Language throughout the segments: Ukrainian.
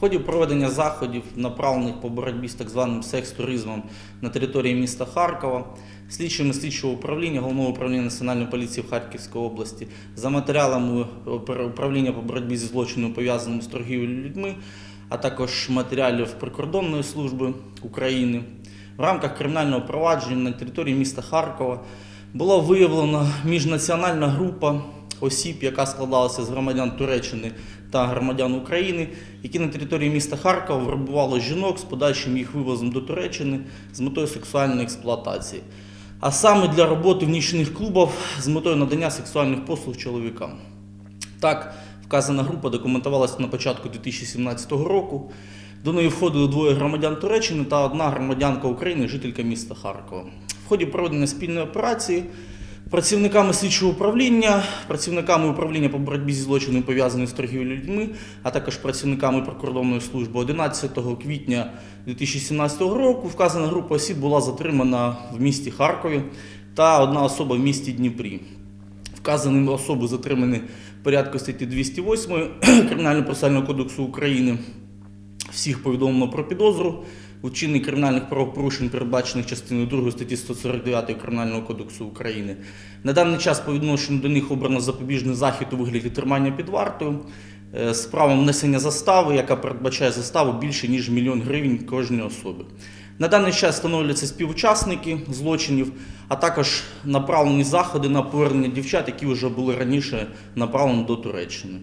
ході проведення заходів, направлених по боротьбі з так званим секс-туризмом на території міста Харкова, слідчими слідчого управління Головного управління Національної поліції в Харківській області за матеріалами управління по боротьбі зі злочинами, пов'язаними з торгівлею людьми, а також матеріалів прикордонної служби України. В рамках кримінального провадження на території міста Харкова була виявлена міжнаціональна група осіб, яка складалася з громадян Туреччини та громадян України, які на території міста Харкова вербували жінок з подальшим їх вивозом до Туреччини з метою сексуальної експлуатації, а саме для роботи в нічних клубах з метою надання сексуальних послуг чоловікам. Так, вказана група документувалася на початку 2017 року. До неї входили двоє громадян Туреччини та одна громадянка України, жителька міста Харкова. В ході проведення спільної операції працівниками слідчого управління, працівниками управління по боротьбі зі злочинами, пов'язаними з торгівлею людьми, а також працівниками прикордонної служби 11 квітня 2017 року вказана група осіб була затримана в місті Харкові та одна особа в місті Дніпрі. Вказані особи затримані в порядку статті 208 Кримінально-процесуального кодексу України. Всіх повідомлено про підозру у кримінальних правопорушень, передбачених частиною 2 статті 149 Кримінального кодексу України. На даний час по відношенню до них обрано запобіжний захід у вигляді тримання під вартою е, з правом внесення застави, яка передбачає заставу більше ніж мільйон гривень кожній особи. На даний час встановлюються співучасники злочинів, а також направлені заходи на повернення дівчат, які вже були раніше направлені до Туреччини.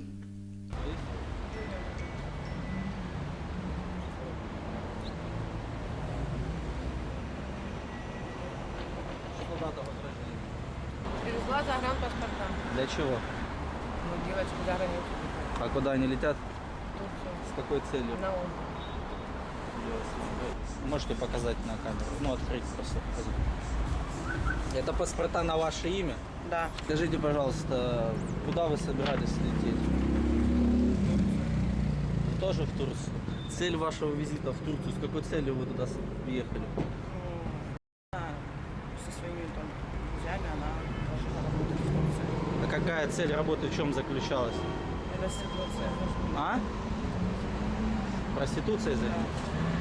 Дата возрождения? Привезла загранпаспорта. Для чего? Ну, девочку за границу. А куда они летят? Турцию. С какой целью? На отдых. Можете показать на камеру? Ну, открыть просто. Это паспорта на ваше имя? Да. Скажите, пожалуйста, куда вы собирались лететь? Тоже в Турцию. Цель вашего визита в Турцию, с какой целью вы туда ехали? Друзьями она должна работать в. А какая цель работы в чем заключалась? Проституция. А? Проституцией занимались?